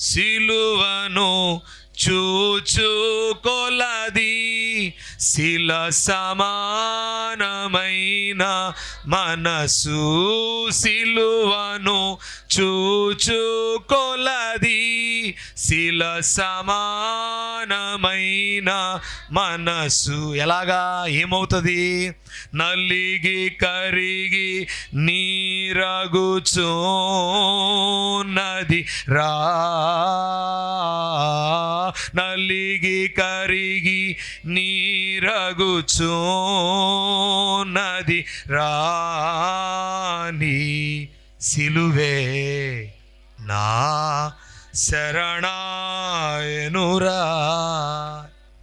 సిలువను చూచుకొలది శిల సమానమైన మనసు సిలువను చూచుకొలది శిల సమానమైన మనసు. ఎలాగా? ఏమవుతుంది? నలిగి కరిగి నీరగుచున్నది రా నలిగి కరిగి నీరగుచున్నది రాని సిలువే నా శరణాయనురా.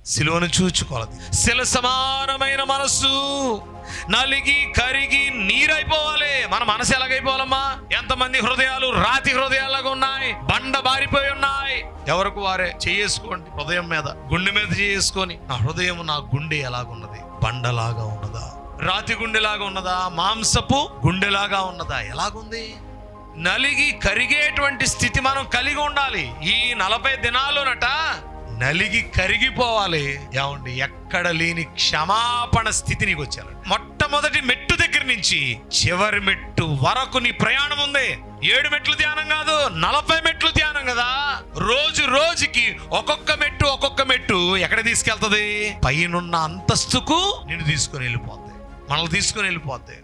సిలువను చూచుకోవాలి. శిల సమానమైన మనస్సు నలిగి కరిగి నీరైపోవాలి. మన మనసు ఎలాగైపోవాలమ్మా? ఎంతమంది హృదయాలు రాతి హృదయాలుగా ఉన్నాయి బండ బారిపోయి ఉన్నాయి. ఎవరికి వారే? చేసుకోండి హృదయం మీద గుండె మీద చేసుకొని నా హృదయం నా గుండె ఎలాగున్నది? బండలాగా ఉన్నదా? రాతి గుండెలాగా ఉన్నదా? మాంసపు గుండెలాగా ఉన్నదా? ఎలాగుంది? నలిగి కరిగేటువంటి స్థితి మనం కలిగి ఉండాలి. ఈ నలభై దినాలునట నలిగి కరిగిపోవాలి. ఏమండి? ఎక్కడ లేని క్షమాపణ స్థితి నీకు వచ్చారు మొట్టమొదటి మెట్టు దగ్గర నుంచి చివరి మెట్టు వరకు నీ ప్రయాణం ఉంది. ఏడు మెట్లు ధ్యానం కాదు నలభై మెట్లు ధ్యానం కదా. రోజు రోజుకి ఒక్కొక్క మెట్టు ఒక్కొక్క మెట్టు ఎక్కడ తీసుకెళ్తుంది? పైనున్న అంతస్తుకు నిన్ను తీసుకుని వెళ్ళిపోద్ది. మనల్ని తీసుకుని వెళ్ళిపోద్ది.